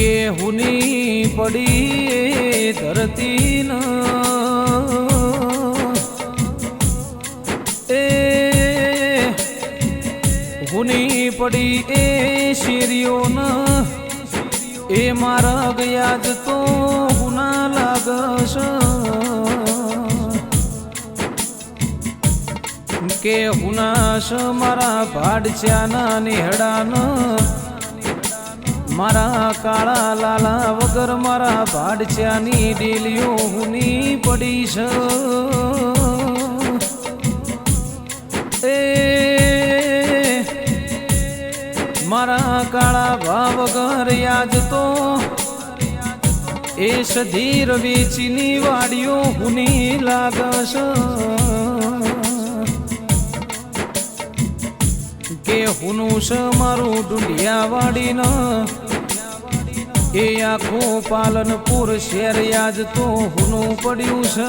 કે હુની પડી ધરતી એ હુની પડી એ શેરીઓ એ મારા ગયા જ તો ગુના લાગશ. કે હુનાશ મારા ભાડચ્યાના નિહડાના. મારા કાળા લાલા વગર મારા ભાડચ્યાની ડેલીઓ હુની પડી છ મારા કાળા ભાવ વગર યાદ તો એ સધીર વેચીની વાડીઓ હુની લાગશ કે હુનું છે મારું ડુંડિયા વાડીન એ આખું પાલનપુર શેર આજ તો હુનું પડ્યું છે.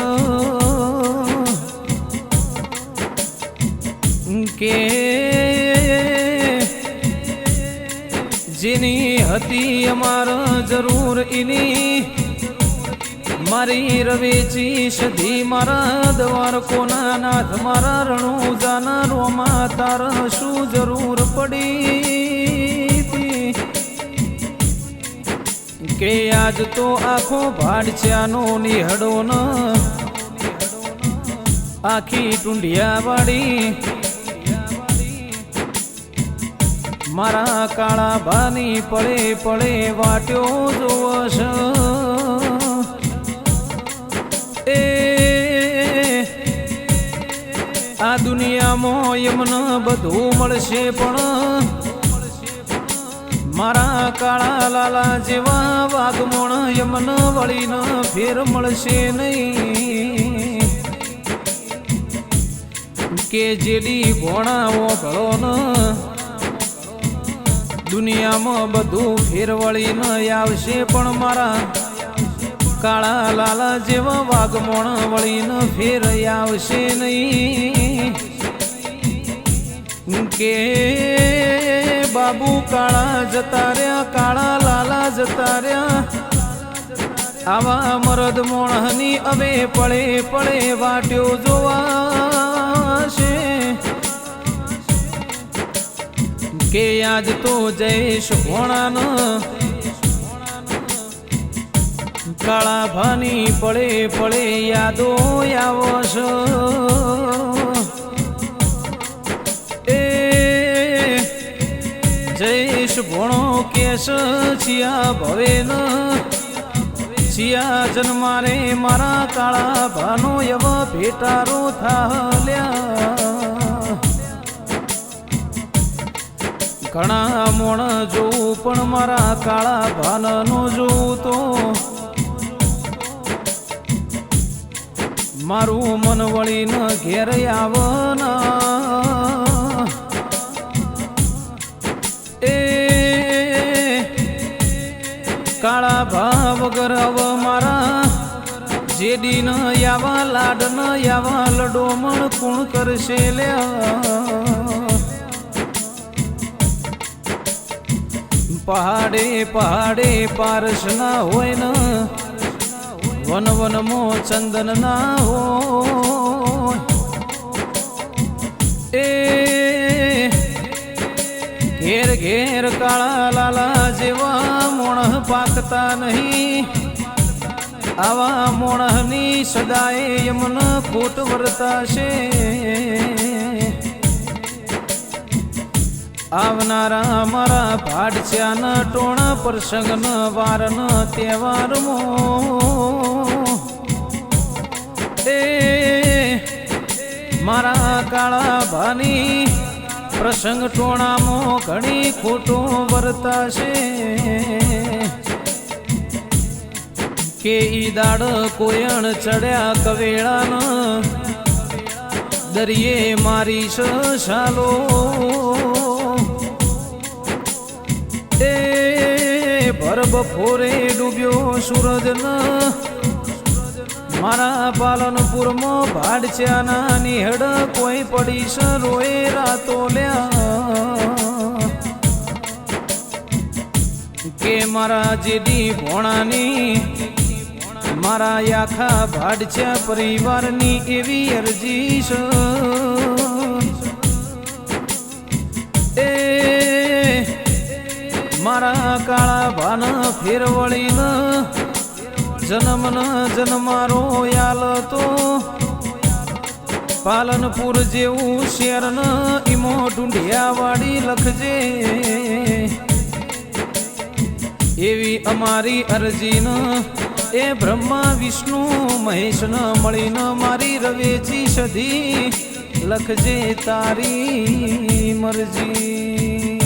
કે જેની હતી અમાર જરૂર એની મારી રવેચી સધી મારા દ્વાર કોના નાથ, મારા રણુ જાના રોમાં તાર શું જરૂર પડી? કે આજ તો આખો ભાડછ્યાનો નિહડો ન. આખી ટુંડિયા વાળી મારા કાળા બાની પડે પડે વાટ્યો જોવશ એ, આ દુનિયામાં યમન બધું મળશે પણ મારા કાળા લાલા જેવા વાઘમોણ યમન વળીને ફેર મળશે નહીં. કે જેડી ભોણાવો ભળો ન દુનિયામાં બધું ફેરવળીને આવશે, પણ મારા કાળા લાલા જેવા વાઘમોણ વળીને ફેર આવશે નહીં. કે બાબુ કાળા જતા રહ્યા, કાળા લાલા જતા રહ્યા. આવા મરદ મોણની હવે પડે પડે વાટ્યો જોવાશે કે આજ તો જયેશ ભોણાનો કાળા ભાની પડે પડે યાદો આવશ જયેશ ભોણો કેશ છિયા ભવેન છિયા જન્મારે મારા કાળા ભાનો યવ ભેટારો થાલ્યા ઘણા મોણ જોઉં પણ મારા કાળા ભાનનો જોઉં તો મારું મન વળીને ઘેર આવના. કાળા ભાવ ગરવ મારા જેડી ન યાવા લાડ ન યાવા લડો મણ કુણ કરશે લ્યા? પહાડે પહાડે પારસ ના હોય ન વન મો ચંદન ના હોય. એ ઘેર ઘેર કાળા લાલા મોણ નહીં. આવા મોણહની સદાય યમન ખોટ વર્તાશે. આવનારા મારા ભાડચ્યાના ટોણા પ્રસંગન વારન તહેવાર મો એ મારા કાળા ભાની પ્રસંગ ટોણામાં ઘણી ખોટું વર્તાશે. કે ઈ દાડ કોયણ ચડ્યા કવેળાન? દરિયે મારી શાલો. એ ભર બપોરે ડૂબ્યો સૂરજ મારા પાલનપુરમાં ભાડચ્યાના નિહડ કોઈ પડી સરોએ રાતો લ્યા. કે મારા જેડી ભોણાની મારા આખા ભાડછા પરિવારની એવી અરજી છે. એ મારા કાળા ભાન ફેરવળીને જન્મન જન્મારો યાલ તો પાલનપુર જેવું શેર ન ઈમો ઢૂંઢિયા વાળી લખજે. એવી અમારી અરજીન, એ બ્રહ્મા, વિષ્ણુ મહેશ ન મળીને મારી રવેજી સધી. લખજે તારી મરજી.